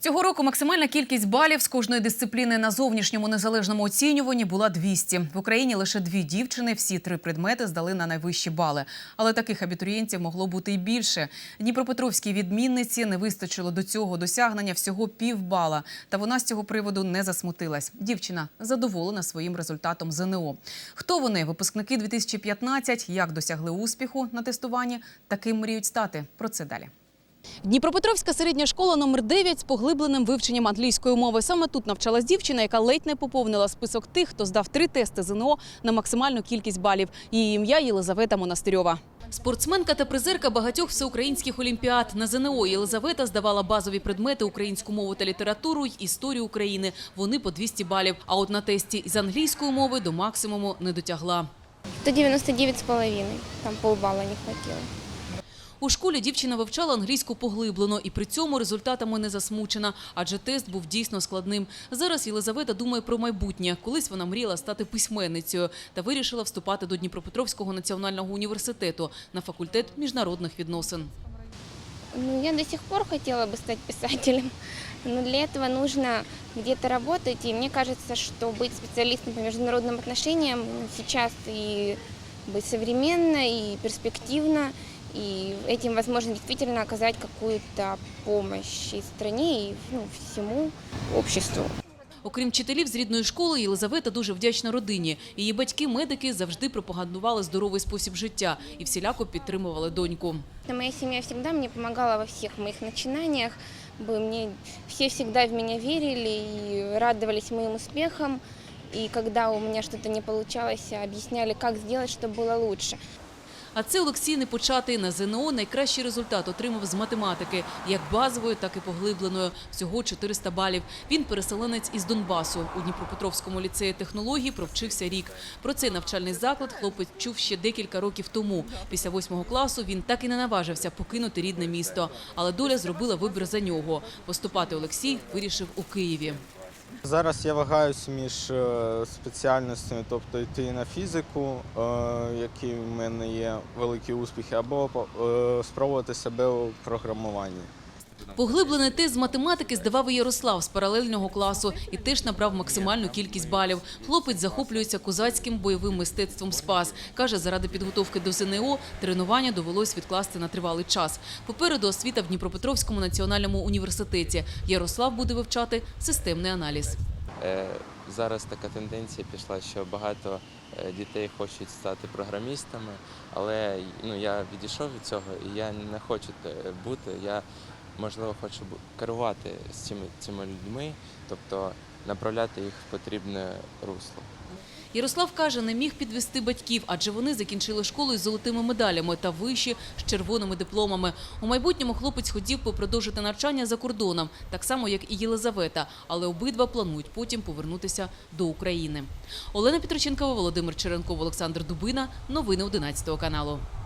Цього року максимальна кількість балів з кожної дисципліни на зовнішньому незалежному оцінюванні була 200. В Україні лише дві дівчини, всі три предмети здали на найвищі бали. Але таких абітурієнтів могло бути і більше. Дніпропетровській відмінниці не вистачило до цього досягнення всього півбала. Та вона з цього приводу не засмутилась. Дівчина задоволена своїм результатом ЗНО. Хто вони? Випускники 2015, як досягли успіху на тестуванні, таким мріють стати. Про це далі. Дніпропетровська середня школа номер 9 з поглибленим вивченням англійської мови. Саме тут навчалась дівчина, яка ледь не поповнила список тих, хто здав три тести ЗНО на максимальну кількість балів. Її ім'я Єлизавета Монастирьова. Спортсменка та призерка багатьох всеукраїнських олімпіад. На ЗНО Єлизавета здавала базові предмети українську мову та літературу й історію України. Вони по 200 балів. А от на тесті з англійської мови до максимуму не дотягла. 199,5. Там полбалла не хватило. У школі дівчина вивчала англійську поглиблено і при цьому результатами не засмучена, адже тест був дійсно складним. Зараз Єлизавета думає про майбутнє. Колись вона мріяла стати письменницею та вирішила вступати до Дніпропетровського національного університету на факультет міжнародних відносин. Ну, я до сих пор хотела бы стать писателем, но для этого нужно где-то работать. И мне кажется, что быть специалистом по международным отношениям сейчас и быть современно, и перспективно, и этим возможно действительно оказать какую-то помощь и стране, и ну, всему обществу. Окрім вчителів з рідної школи, Єлизавета дуже вдячна родині. Її батьки-медики завжди пропагандували здоровий спосіб життя і всіляко підтримували доньку. Моя семья всегда мне помогала во всех моих начинаниях. Бы Мне, все всегда в меня верили и радовались моим успехам. И когда у меня что-то не получалось, объясняли, как сделать, чтобы было лучше. А це Олексій Непочатий на ЗНО найкращий результат отримав з математики, як базової, так і поглибленої. Всього 400 балів. Він переселенець із Донбасу. У Дніпропетровському ліцеї технологій провчився рік. Про цей навчальний заклад хлопець чув ще декілька років тому. Після восьмого класу він так і не наважився покинути рідне місто. Але доля зробила вибір за нього. Поступати Олексій вирішив у Києві. Зараз я вагаюся між е, спеціальностями, тобто йти на фізику, е, які в мене є великі успіхи, або е, спробувати себе у програмуванні. Поглиблений тест з математики здавав і Ярослав з паралельного класу і теж набрав максимальну кількість балів. Хлопець захоплюється козацьким бойовим мистецтвом спас. Каже, заради підготовки до ЗНО тренування довелось відкласти на тривалий час. Попереду освіта в Дніпропетровському національному університеті. Ярослав буде вивчати системний аналіз. Е, Зараз така тенденція пішла, що багато е, дітей хочуть стати програмістами, але ну, я відійшов від цього і я не хочу бути. Я можливо хочу керувати з цими, цими людьми, тобто направляти їх в потрібне русло. Ярослав каже, не міг підвести батьків, адже вони закінчили школу із золотими медалями та виші з червоними дипломами. У майбутньому хлопець хотів би продовжити навчання за кордоном, так само як і Єлизавета, але обидва планують потім повернутися до України. Олена Петроченкова, Володимир Черенков, Олександр Дубина. Новини 11 каналу.